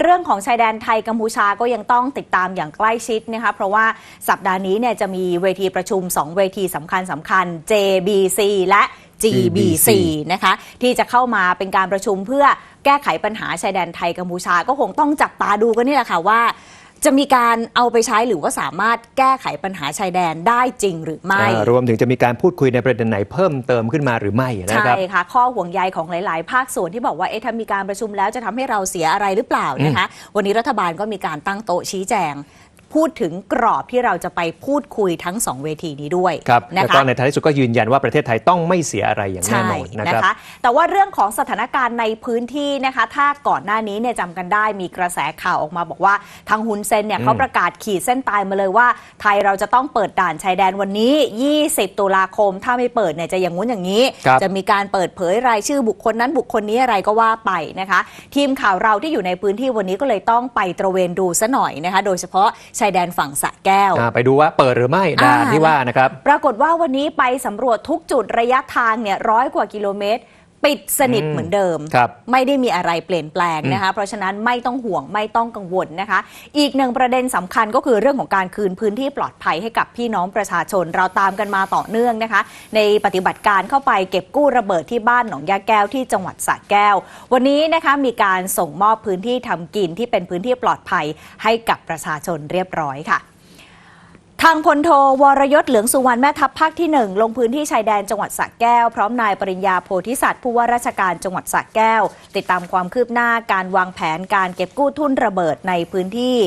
เรื่องของชายแดนไทยกัมพูชาก็ยังต้องติดตามอย่างใกล้ชิดนะคะเพราะว่าสัปดาห์นี้เนี่ยจะมีเวทีประชุม 2 เวทีสำคัญสำคัญ JBC และ GBC นะคะที่จะเข้ามาเป็นการประชุมเพื่อแก้ไขปัญหาชายแดนไทยกัมพูชาก็คงต้องจับตาดูกันนี่แหละค่ะว่า จะมีการเอาไปใช้หรือว่าสามารถแก้ไขปัญหาชายแดนได้จริงหรือไม่อ่ารวมถึงจะมีการพูดคุยในประเด็นไหนเพิ่มเติมขึ้นมาหรือไม่นะใช่ครับค่ะ ข้อห่วงใยของหลาย ๆ ภาคส่วนที่บอกว่าเอ๊ะถ้ามีการประชุมแล้วจะทำให้เราเสียอะไรหรือเปล่านะคะ วันนี้รัฐบาลก็มีการตั้งโต๊ะชี้แจง พูดถึงกรอบที่เราจะไปพูดคุยทั้งสองเวทีนี้ด้วยครับนะแล้วคะก็ในท้ายที่สุดก็ยืนยันว่าประเทศไทยต้องไม่เสียอะไรอย่างแน่ใช่นอนนะนะครับคะแต่ว่าเรื่องของสถานการณ์ในพื้นที่นะคะ ถ้าก่อนหน้านี้เนี่ยจำกันได้มีกระแสข่าวออกมาบอกว่าทางฮุนเซนเนี่ยเขาประกาศขีดเส้นตายมาเลยว่า ไทยเราจะต้องเปิดด่านชายแดนวันนี้ 20 ตุลาคม ถ้าไม่เปิดเนี่ยจะอย่างงู้นอย่างนี้ครับจะมีการเปิดเผยรายชื่อบุคคลนั้นบุคคลนี้อะไรก็ว่าไปนะคะ ทีมข่าวเราที่อยู่ในพื้นที่วันนี้ก็เลยต้องไปตระเวนดูซะหน่อยนะคะ โดยเฉพาะชายแดนฝั่งสระแก้ว อ่าไปดูว่าเปิดหรือไม่ด่านอ่าที่ว่านะครับ ปรากฏว่าวันนี้ไปสำรวจทุกจุดระยะทางเนี่ยร้อยกว่ากิโลเมตร ปิดสนิทอืมเหมือนเดิมครับไม่ได้มีอะไรเปลี่ยนแปลงนะคะ เพราะฉะนั้นไม่ต้องห่วงไม่ต้องกังวลนะคะ อีกหนึ่งประเด็นสำคัญก็คือเรื่องของการคืนพื้นที่ปลอดภัยให้กับพี่น้องประชาชนเราตามกันมาต่อเนื่องนะคะ ในปฏิบัติการเข้าไปเก็บกู้ระเบิดที่บ้านหนองยาแก้วที่จังหวัดสระแก้ว วันนี้นะคะมีการส่งมอบพื้นที่ทำกินที่เป็นพื้นที่ปลอดภัยให้กับประชาชนเรียบร้อยค่ะ ทางพลโทวรยศเหลืองสุวรรณแม่ทัพภาคที่หนึ่งลงพื้นที่ชายแดนจังหวัดสระแก้ว พร้อมนายปริญญาโพธิสัตว์ผู้ว่าราชการจังหวัดสระแก้ว ติดตามความคืบหน้าการวางแผนการเก็บกู้ทุ่นระเบิดในพื้นที่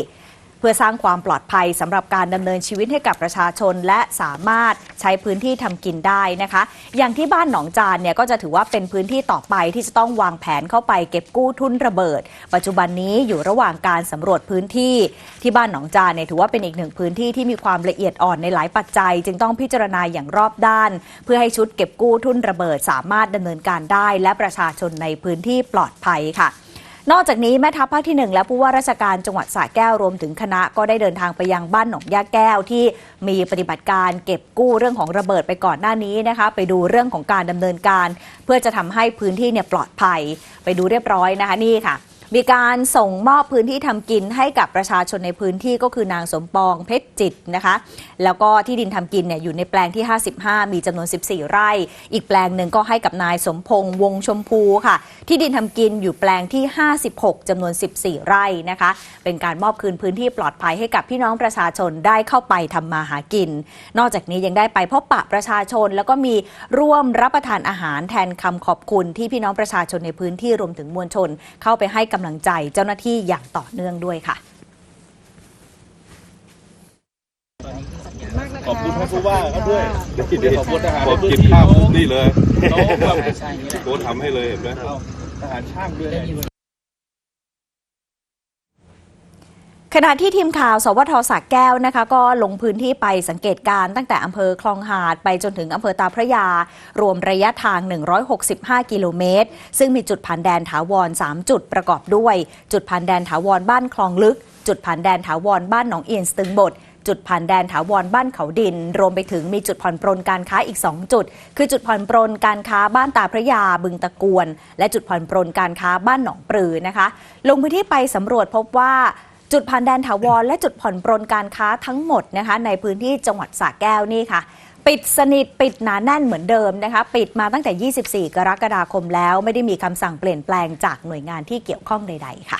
พื่อสร้างความปลอดภัยสำหรับการดำเนินชีวิตให้กับประชาชน และสามารถใช้พื้นที่ทำกินได้นะคะ อย่างที่บ้านหนองจานเนี่ยก็จะถือว่าเป็นพื้นที่ต่อไปที่จะต้องวางแผนเข้าไปเก็บกู้ทุนระเบิด ปัจจุบันนี้อยู่ระหว่างการสำรวจพื้นที่ที่บ้านหนองจานเนี่ยถือว่าเป็นอีกหนึ่งพื้นที่ที่มีความละเอียดอ่อนในหลายปัจจัย จึงต้องพิจารณาอย่างรอบด้าน เพื่อให้ชุดเก็บกู้ทุนระเบิด สามารถดำเนินการได้ และประชาชนในพื้นที่ปลอดภัยค่ะ นอกจากนี้แม่ทัพภาคที่ 1 และผู้ว่าราชการจังหวัดสระแก้วรวมถึงคณะก็ได้เดินทางไปยังบ้านหนองยาแก้วที่มีปฏิบัติการเก็บกู้เรื่องของระเบิดไปก่อนหน้านี้นะคะ ไปดูเรื่องของการดำเนินการ เพื่อจะทำให้พื้นที่เนี่ยปลอดภัย ไปดูเรียบร้อยนะคะนี่ค่ะ มีการส่งมอบพื้นที่ทำกินให้กับประชาชนในพื้นที่ก็คือนางสมปองเพชรจิตนะคะ แล้วก็ที่ดินทำกินเนี่ยอยู่ในแปลงที่ 55 มีจำนวน 14 ไร่ อีกแปลงหนึ่งก็ให้กับนายสมพงษ์วงชมพูค่ะ ที่ดินทำกินอยู่แปลงที่ 56จำนวน 14 ไร่นะคะ เป็นการมอบคืนพื้นที่ปลอดภัยให้กับพี่น้องประชาชนได้เข้าไปทำมาหากิน นอกจากนี้ยังได้ไปพบปะประชาชน แล้วก็มีร่วมรับประทานอาหารแทนคำขอบคุณที่พี่น้องประชาชนในพื้นที่รวมถึงมวลชน เข้าไปให้กำลังใจเจ้าหน้าที่อย่างต่อเนื่องด้วยค่ะขอบคุณท่านผู้ว่าเขาด้วยเดี๋ยวขอบคุณทหารผมกินข้าวปุ๊บนี่เลยโต๊ะแบบโค้ทำให้เลยเห็นไหมเอาทหารช่างด้วย ขณะที่ทีมข่าว สวทสระแก้วนะคะก็ลงพื้นที่ไปสังเกตการณ์ตั้งแต่อำเภอคลองหาดไปจนถึงอำเภอตาพระยา รวมระยะทาง 165 กิโลเมตร ซึ่งมีจุดผ่านแดนถาวร 3 จุดประกอบด้วย จุดผ่านแดนถาวรบ้านคลองลึก จุดผ่านแดนถาวรบ้านหนองเอียนสตึงบดจุดผ่านแดนถาวรบ้านเขาดิน รวมไปถึงมีจุดผ่อนปรนการค้าอีก 2 จุด คือจุดผ่อนปรนการค้าบ้านตาพระยาบึงตะกวน และจุดผ่อนปรนการค้าบ้านหนองปลือนะคะ ลงพื้นที่ไปสำรวจพบว่า จุดผ่านแดนถาวรและจุดผ่อนปรนการค้าทั้งหมดนะคะ ในพื้นที่จังหวัดสระแก้วนี่ค่ะ ปิดสนิทปิดหนาแน่นเหมือนเดิมนะคะ ปิดมาตั้งแต่ 24 กรกฎาคมแล้ว ไม่ได้มีคำสั่งเปลี่ยนแปลงจากหน่วยงานที่เกี่ยวข้องใด ๆ ค่ะ